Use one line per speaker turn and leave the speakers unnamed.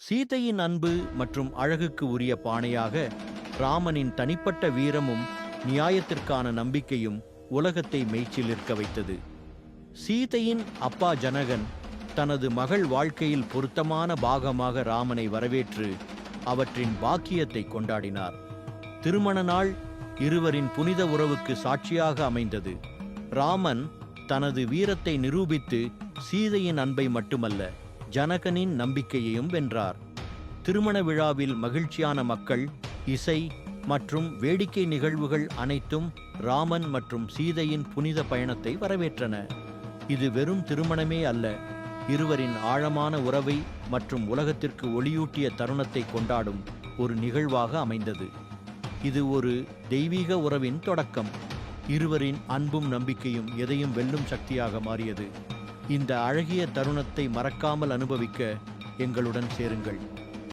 சீதையின் அன்பு மற்றும் அழகுக்கு உரிய பானையாக ராமனின் தனிப்பட்ட வீரமும் நியாயத்திற்கான நம்பிக்கையும் உலகத்தை மெய்ச்சிலிருக்க வைத்தது. சீதையின் அப்பா ஜனகன் தனது மகள் வாழ்க்கையில் பொருத்தமான பாகமாக ராமனை வரவேற்று அவற்றின் பாக்கியத்தை கொண்டாடினார். திருமண நாள் இருவரின் புனித உறவுக்கு சாட்சியாக அமைந்தது. ராமன் தனது வீரத்தை நிரூபித்து சீதையின் அன்பை மட்டுமல்ல ஜனகனின் நம்பிக்கையையும் வென்றார். திருமண விழாவில் மகிழ்ச்சியான மக்கள் இசை மற்றும் வேடிக்கை நிகழ்வுகள் அனைத்தும் ராமன் மற்றும் சீதையின் புனித பயணத்தை வரவேற்றன. இது வெறும் திருமணமே அல்ல இருவரின் ஆழமான உறவை மற்றும் உலகத்திற்கு ஒளியூட்டிய தருணத்தை கொண்டாடும் ஒரு நிகழ்வாக அமைந்தது. இது ஒரு தெய்வீக உறவின் தொடக்கம். இருவரின் அன்பும் நம்பிக்கையும் எதையும் வெல்லும் சக்தியாக மாறியது. இந்த அழகிய தருணத்தை மறக்காமல் அனுபவிக்க எங்களுடன் சேருங்கள்.